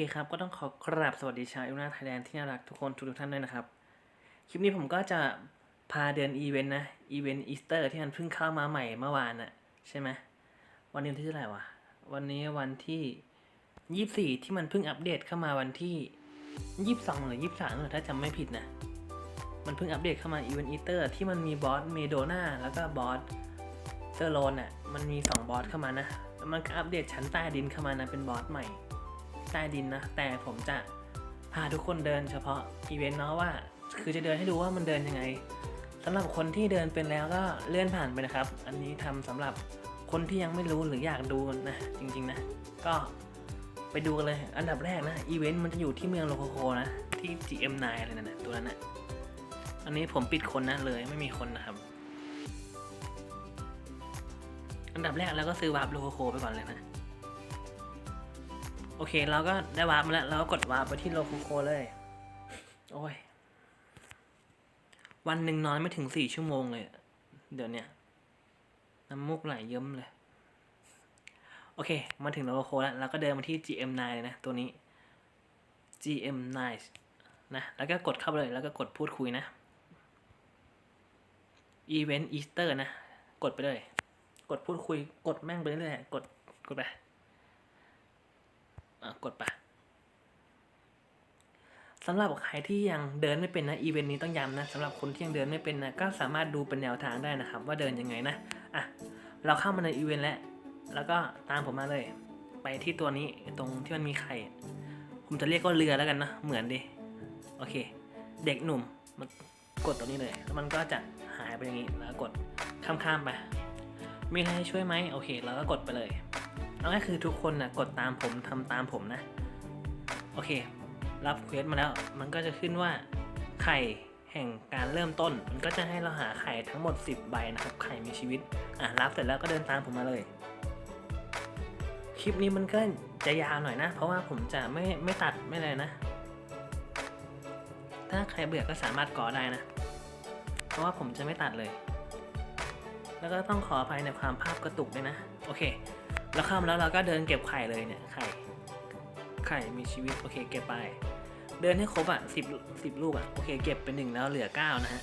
เคครับ ก็ต้องขอกราบสวัสดีชาวอิวนาไทยแลนด์ที่น่ารักทุกคนทุกท่านด้วยนะครับ คลิปนี้ผมก็จะพาเดินอีเวนต์นะ อีเวนต์อีสเตอร์ที่มันเพิ่งเข้ามาใหม่เมื่อวานน่ะใช่ไหมวันนี้วันที่เท่าไหร่วะ วันนี้วันที่ยี่สิบสี่ที่มันเพิ่งอัปเดตเข้ามาวันที่ยี่สิบสองหรือยี่สิบสามถ้าจำไม่ผิดนะ มันเพิ่งอัปเดตเข้ามาอีเวนต์อีสเตอร์ที่มันมีบอสเมโดนาแล้วก็บอสเซอร์โลนอะมันมีสองบอสเข้ามานะแล้วมันก็อัปเดตชั้นใต้ดินเข้ามานะเป็นบอสใหม่ ใต้ดินนะ แต่ผมจะพาทุกคนเดินเฉพาะอีเวนต์เนาะว่า คือจะเดินให้ดูว่ามันเดินยังไงสำหรับคนที่เดินเป็นแล้วก็เลื่อนผ่านไปนะครับ อันนี้ทำสำหรับคนที่ยังไม่รู้หรืออยากดูนะจริงๆนะ ก็ไปดูกันเลย อันดับแรกนะอีเวนต์มันจะอยู่ที่เมืองโลโคโคนะที่ GM9 อะไรนั่นนะตัวนั้นนะอันนี้ผมปิดคนนะเลยไม่มีคนนะครับ อันดับแรกเราก็ซื้อวาร์ปโลโคโคไปก่อนเลยนะ โอเคเราก็ได้วาร์ปมาแล้ว เราก็กดวาร์ปไปที่โลโคโคเลย โอ้ย วันหนึ่งนอนไม่ถึงสี่ชั่วโมงเลย เดี๋ยวเนี้ยน้ำมูกไหลเยิ้มเลย โอเค มาถึงโลโคแล้ว เราก็เดินมาที่ GM9 เลยนะ ตัวนี้ GM9 นะ แล้วก็กดเข้าไปเลย แล้วก็กดพูดคุยนะ Event Easter นะ กดไปเลย กดพูดคุย กดแม่งไปเรื่อยๆกด กดไป กดไปสำหรับใครที่ยังเดินไม่เป็นนะอีเวนต์นี้ต้องย้ำนะสำหรับคนที่ยังเดินไม่เป็นนะก็สามารถดูเป็นแนวทางได้นะครับ ว่าเดินยังไงนะอะเราเข้ามาในอีเวนต์แล้วแล้วก็ตามผมมาเลย ไปที่ตัวนี้ตรงที่มันมีไข่ผมจะเรียกว่าเรือแล้วกันนะเหมือนดิโอเค เด็กหนุ่มมันกดตรงนี้เลยแล้วมันก็จะหายไปอย่างนี้แล้วกดข้ามๆไป มีอะไรช่วยไหมโอเคเราก็กดไปเลย เอาง่ายคือทุกคนนะกดตามผมทำตามผมนะ โอเค รับเควสมาแล้ว มันก็จะขึ้นว่าไข่แห่งการเริ่มต้น มันก็จะให้เราหาไข่ทั้งหมด 10 ใบนะครับ ไข่มีชีวิต อะ รับเสร็จแล้วก็เดินตามผมมาเลย คลิปนี้มันก็จะยาวหน่อยนะ เพราะว่าผมจะไม่ไม่ตัดไม่เลยนะ ถ้าใครเบื่อก็สามารถก่อได้นะ เพราะว่าผมจะไม่ตัดเลย แล้วก็ต้องขออภัยในความภาพกระตุกด้วยนะ โอเค เราเข้ามาแล้วเราก็เดินเก็บไข่เลยเนี่ยไข่ไข่มีชีวิตโอเคเก็บไป เดินให้ครบอะสิบสิบลูกอะโอเคเก็บไปหนึ่งแล้วเหลือเก้านะฮะ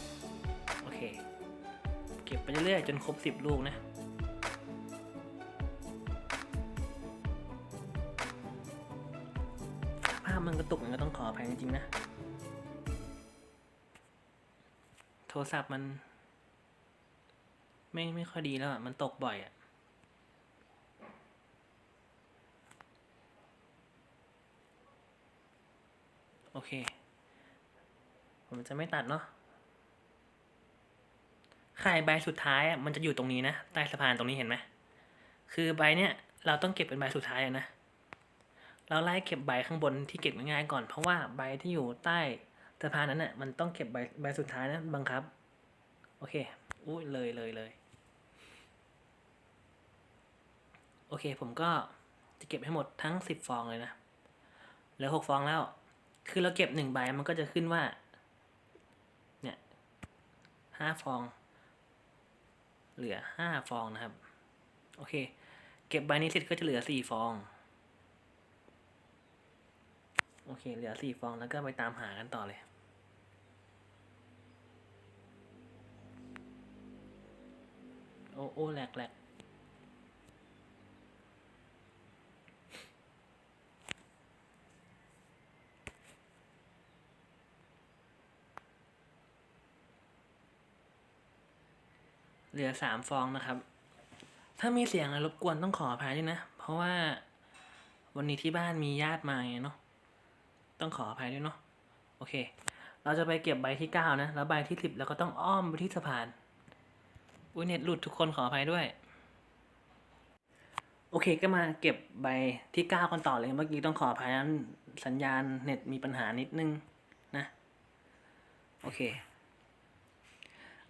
โอเค เก็บไปเรื่อยๆจนครบสิบลูกนะภาพมันกระตุกมันก็ต้องขออภัยจริงๆนะ โทรศัพท์มัน ไม่ไม่ค่อยดีแล้วอะมันตกบ่อยอะ โอเค ผมจะไม่ตัดเนาะไข่ใบสุดท้ายอะมันจะอยู่ตรงนี้นะใต้สะพานตรงนี้เห็นไหมคือใบเนี้ยเราต้องเก็บเป็นใบสุดท้ายนะ เราไล่เก็บใบข้างบนที่เก็บง่ายๆก่อน เพราะว่าใบที่อยู่ใต้สะพานนั้นน่ะมันต้องเก็บใบใบสุดท้ายนะบังคับ โอเคอุ้ยเลยเลยเลยโอเคผมก็จะเก็บให้หมดทั้งสิบฟองเลยนะ เหลือหกฟองแล้ว คือเราเก็บหนึ่งใบมันก็จะขึ้นว่า เนี่ยห้าฟอง เหลือห้าฟองนะครับ โอเค เก็บใบนี้เสร็จก็จะเหลือสี่ฟอง โอเค เหลือสี่ฟองแล้วก็ไปตามหากันต่อเลยโอ้โอ้แหลกแหลก เหลือสามฟองนะครับ ถ้ามีเสียงอะไรรบกวนต้องขออภัยด้วยนะ เพราะว่าวันนี้ที่บ้านมีญาติมาไงเนาะ ต้องขออภัยด้วยเนาะ โอเค เราจะไปเก็บใบที่เก้านะ แล้วใบที่สิบเราก็ต้องอ้อมไปที่สะพาน อุ้ยเน็ตหลุดทุกคนขออภัยด้วย โอเคก็มาเก็บใบที่เก้ากันต่อเลย เมื่อกี้ต้องขออภัยนะสัญญาณเน็ตมีปัญหานิดนึงนะ โอเค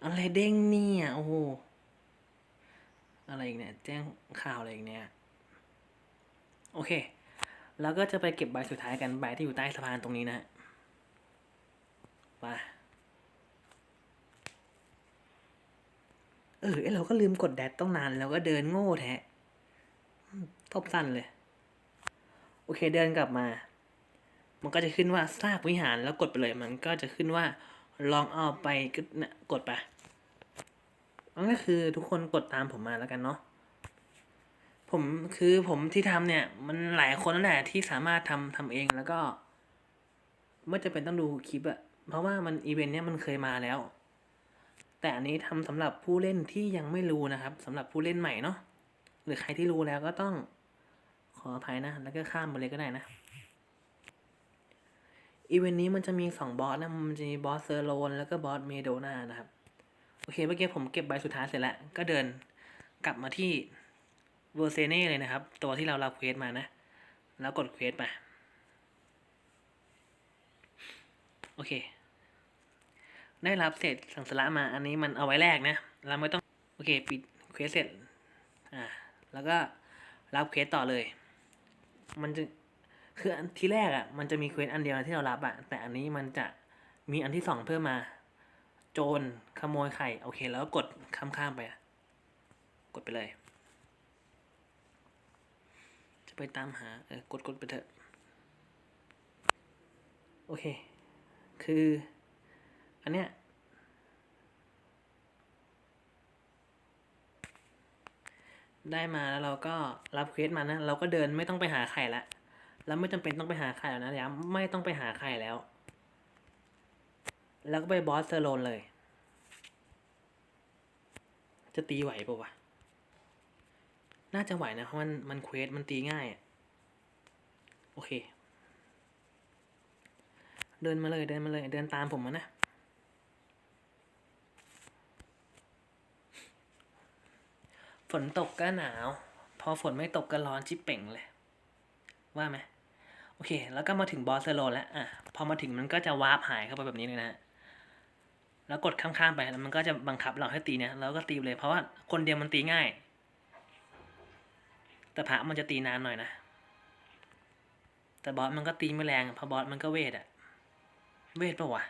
อะไรเด้งเนี่ยโอ้โหอะไรอีกเนี่ยแจ้งข่าวอะไรอีกเนี่ยโอเค แล้วก็จะไปเก็บใบสุดท้ายกันใบที่อยู่ใต้สะพานตรงนี้นะไปเออเราก็ลืมกดแดดต้องนานแล้วก็เดินโง่แท้ทบสั้นเลย โอเคเดินกลับมา มันก็จะขึ้นว่าซากวิหารแล้วกดไปเลย มันก็จะขึ้นว่าลองเอาไปก็กดไป ก็คือทุกคนกดตามผมมาแล้วกันเนาะผมคือผมที่ทำเนี่ย มันหลายคนนั่นแหละที่สามารถทำทำเองแล้วก็ไม่จะเป็นต้องดูคลิปอะเพราะว่ามันอีเวนต์เนี้ยมันเคยมาแล้ว แต่อันนี้ทำสำหรับผู้เล่นที่ยังไม่รู้นะครับสำหรับผู้เล่นใหม่เนาะหรือใครที่รู้แล้วก็ต้องขออภัยนะ แล้วก็ข้ามไปเลยก็ได้นะอีเวนต์นี้มันจะมีสองบอสนะมันจะมีบอสเซอร์โลนแล้วก็บอสเมโดนานะครับ โอเคเมื่อกี้ผมเก็บใบสุดท้ายเสร็จแล้วก็เดินกลับมาที่เวอร์เซเน่เลยนะครับ ตัวที่เรารับเควสมานะ แล้วกดเควสไปโอเค ได้รับเศษสังสาระมาอันนี้มันเอาไว้แรกนะเราไม่ต้องโอเคปิดเควสเสร็จอ่าแล้วก็รับเควสต่อเลย มันจะคืออันที่แรกอะ่ะมันจะมีเควสอันเดียวที่เรารับอะ่ะแต่อันนี้มันจะมีอันที่สองเพิ่มมา โจรขโมยไข่โอเค แล้วก็กดข้ามๆไปอะกดไปเลย จะไปตามหาเออกดกดไปเถอะ โอเค คือ อันเนี้ยได้มาแล้วเราก็รับเควสมานะ เราก็เดินไม่ต้องไปหาไข่ละแล้วไม่จำเป็นต้องไปหาใครแล้วนะย้ำไม่ต้องไปหาใครแล้ว แล้วก็ไปบอสเซอร์โลนเลย จะตีไหวปะวะ น่าจะไหวนะเพราะมันมันเควสมันตีง่ายอะโอเค เดินมาเลยเดินมาเลย เดินตามผมมานะฝนตกก็หนาว พอฝนไม่ตกก็ร้อนชิบเป่งเลย ว่าไหมโอเค แล้วก็มาถึงบอสเซโลแล้วอะ พอมาถึงมันก็จะวาร์ปหายเข้าไปแบบนี้เลยนะ แล้วกดข้ามๆไปแล้วมันก็จะบังคับเราให้ตีเนี่ยแล้วก็ตีเลยเพราะว่าคนเดียวมันตีง่าย แต่พระมันจะตีนานหน่อยนะ แต่บอสมันก็ตีไม่แรงเพราะบอสมันก็เวทอะเวทปะวะ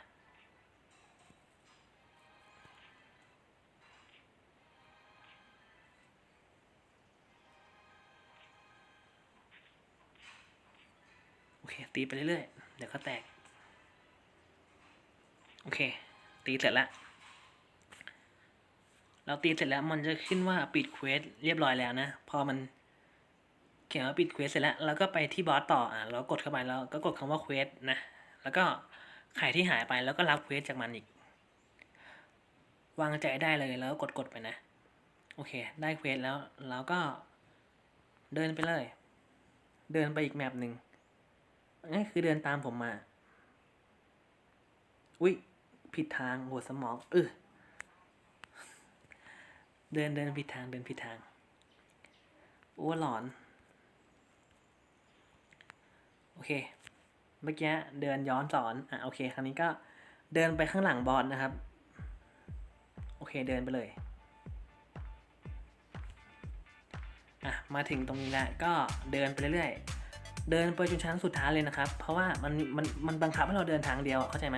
โอเค ตีไปเรื่อยๆ เดี๋ยวก็แตก โอเค ตีเสร็จแล้ว เราตีเสร็จแล้วมันจะขึ้นว่าปิดเควสเรียบร้อยแล้วนะ พอมันเขียนว่าปิดเควสเสร็จแล้วแล้วก็ไปที่บอสต่ออะแล้วกดเข้าไปแล้วก็กดคำว่าเควสนะ แล้วก็ไข่ที่หายไปแล้วก็รับเควสจากมันอีก วางใจได้เลยแล้วกดกดไปนะ โอเค ได้เควสแล้วแล้วก็เดินไปเลย เดินไปอีกแมปหนึ่งนี่คือเดินตามผมมา อุ้ย ผิดทางหัวสมองเออเดินเดินผิดทางเดินผิดทางอ้วหลอน โอเค เมื่อกี้เดินย้อนสอน อะโอเค ครั้งนี้ก็เดินไปข้างหลังบอลนะครับ โอเคเดินไปเลย อะมาถึงตรงนี้แล้วก็เดินไปเรื่อยๆ เดินไปจนชั้นสุดท้ายเลยนะครับ เพราะว่ามันมันมันบังคับให้เราเดินทางเดียวเข้าใจไหม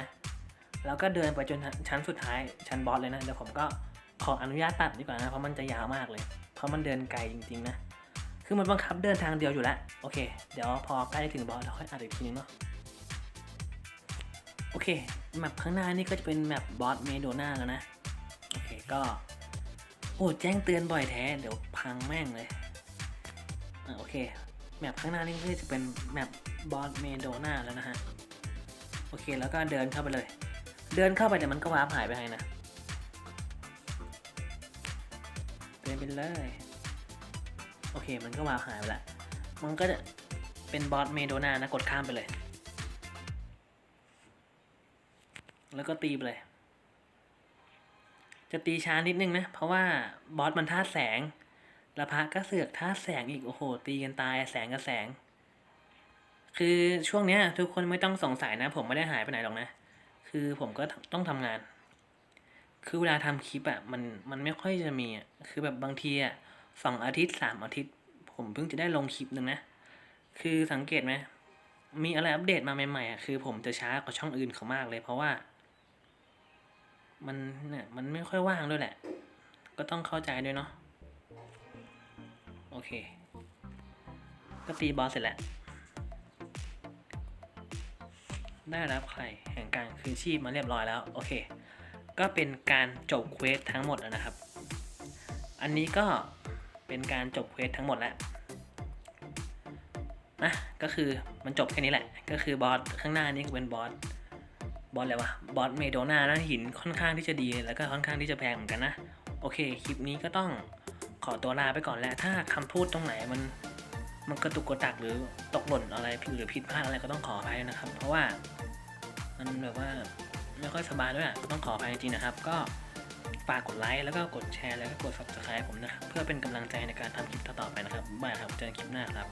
แล้วก็เดินไปจนชั้นสุดท้ายชั้นบอสเลยนะเดี๋ยวผมก็ขออนุญาตตัดดีกว่านะเพราะมันจะยาวมากเลย เพราะมันเดินไกลจริงๆนะคือมันบังคับเดินทางเดียวอยู่แล้วโอเค เดี๋ยวพอใกล้ถึงบอสเราค่อยอัดอีกทีนึงเนาะโอเคแมปข้างหน้านี่ก็จะเป็นแมปบอสเมโดนาแล้วนะโอเคก็โอ้แจ้งเตือนบ่อยแท้เดี๋ยวพังแม่งเลยโอเคแมปข้างหน้านี่ก็จะเป็นแมปบอสเมโดนาแล้วนะฮะโอเคแล้วก็เดินเข้าไปเลย เดินเข้าไปแต่มันก็วาร์ปหายไปให้นะเดินไปเลยโอเคมันก็วาร์ปหายไปละมันก็จะเป็นบอสเมโดนานะกดข้ามไปเลย แล้วก็ตีไปเลย จะตีช้านิดนึงนะ เพราะว่าบอสมันท่าแสงล้วพระก็เสือกท่าแสงอีกโอ้โห ตีกันตายแสงกับแสง คือช่วงเนี้ยทุกคนไม่ต้องสงสัยนะ ผมไม่ได้หายไปไหนหรอกนะ คือผมก็ต้องทำงาน คือเวลาทำคลิปอะมันมันไม่ค่อยจะมีอะคือแบบบางทีอะสองอาทิตย์สามอาทิตย์ ผมเพิ่งจะได้ลงคลิปหนึ่งนะ คือสังเกตไหมมีอะไรอัปเดตมาใหม่ๆอะคือผมจะช้ากว่าช่องอื่นเขามากเลย เพราะว่า มันเนี่ยมันไม่ค่อยว่างด้วยแหละ ก็ต้องเข้าใจด้วยเนาะโอเค ก็ตีบอสเสร็จแล้ว ได้รับไข่แห่งการคืนชีพมาเรียบร้อยแล้วโอเค ก็เป็นการจบเควสทั้งหมดแล้วนะครับ อันนี้ก็เป็นการจบเควสทั้งหมดแล้วนะก็คือมันจบแค่นี้แหละ ก็คือบอสข้างหน้านี่เป็นบอสบอสอะไรวะบอสเมโดนานะหินค่อนข้างที่จะดีแล้วก็ค่อนข้างที่จะแพงเหมือนกันนะโอเคคลิปนี้ก็ต้องขอตัวลาไปก่อนแล้ว ถ้าคำพูดตรงไหนมันมันกระตุกกระตักหรือตกหล่นอะไรหรือผิดพลาดอะไรก็ต้องขออภัยนะครับ เพราะว่า มันแบบว่าไม่ค่อยสบายด้วยอะต้องขออภัยจริงๆนะครับ ก็ฝากกดไลค์แล้วก็กดแชร์แล้วก็กด subscribe ผมนะครับ เพื่อเป็นกำลังใจในการทำคลิปต่อๆไปนะครับบ๊ายบายครับเจอกันคลิปหน้าครับ